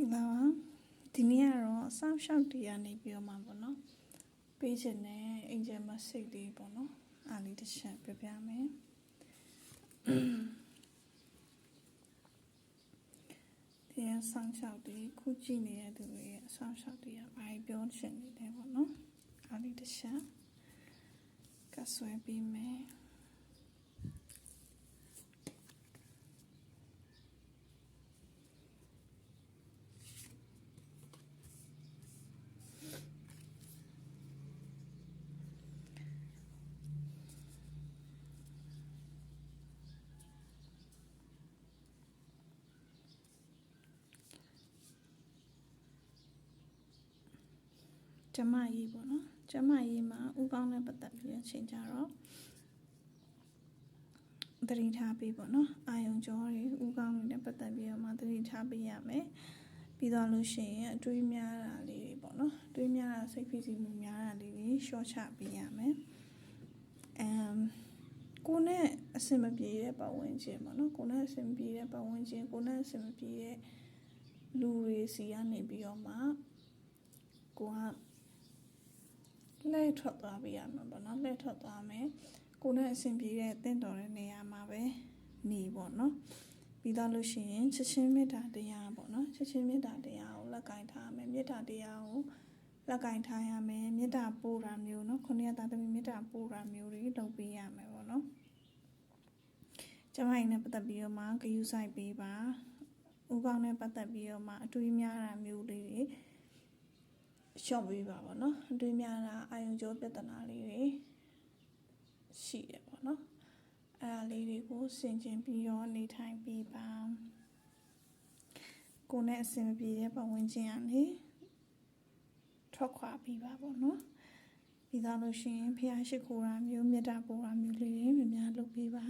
င်္ဂလာပါဒီနေ့ကတော့အဆောင်ရှောက်တရားနေပြီးတော့မှာပေါ့နော်ပေးချင်တဲ့အင်ဂျယ်မစိတ်လေးပေါ့နော်အားလေးတစ်ချက်ပြပြမယ်ဒီအဆောင်ရှောက်တီခုကြည့်နေတဲ့သူတွေရဲ့အဆောင်ရှောက်တီကဘာပြောချင်နေလဲပေါ့နော်အားလေးတစ်ချက်ကဆွဲပြီးမယ် ကျမကြီးပေါ့နော်ကျမကြီးမှာဥကောင်းနဲ့ပတ်သက်ပြီးအချိန်ကြတော့သတိထားပေးပေါ့နော်အာယုံကြောတွေဥကောင်းတွေနဲ့ပတ်သက်ပြီးတော့မှသတိထားပေးရမယ်ပြီးတော့လို့ရှိရင်အတွေးများတာလေးတွေပေါ့နော်အတွေးများတာစိတ်ဖိစီးမှုများတာလေးတွေရှော့ချပေးရမယ်အမ်ကိုယ်နဲ့အဆင်မပြေတဲ့ပတ်ဝန်းကျင်ပေါ့နော်ကိုယ်နဲ့အဆင်မပြေတဲ့ပတ်ဝန်းကျင်ကိုယ်နဲ့အဆင်မပြေတဲ့လူတွေစီကနေပြီးတော့မှကိုက လှည့်ထွက်သွားပေးရမှာပေါ့နော်လှည့်ထွက်သွားမယ်ကိုယ်နဲ့အဆင်ပြေတဲ့တင့်တော်တဲ့နေရာမှာပဲနေပေါ့နော်ပြီးတော့လို့ရှိရင်ချက်ချင်းမေတ္တာတရားပေါ့နော်ချက်ချင်းမေတ္တာတရားကိုလက်ကင်ထားမယ်မေတ္တာတရားကိုလက်ကင်ထားရမယ်မေတ္တာပို့တာမျိုးနော်ခုနှစ်သာသမီမေတ္တာပို့တာမျိုးတွေလုပ်ပေးရမယ်ပေါ့နော်ကျမရင်နဲ့ပတ်သက်ပြီးတော့မှဂယူဆိုင်ပေးပါဥကောင်းနဲ့ပတ်သက်ပြီးတော့မှအတွေးများတာမျိုးလေး တွေရှော့ပေးပါပေါ့နော်အတွေးများတာအာယုံကြောပြဿနာလေးတွေရှိတယ်ပေါ့နော်အဲ့ဒါလေးတွေကိုဆင်ခြင်ပြီးတော့နေထိုင်ပြီးပါကိုယ်နဲ့အဆင်မပြေတဲ့ပတ်ဝန်းကျင်ကနေထွက်ခွာပြီးပါပေါ့နော်ပြီးတော့လို့ရှိရင်ဖះရှိခိုးတာမျိုးမေတ္တာပို့တာမျိုးလေးတွေများများလုပ်ပေးပါ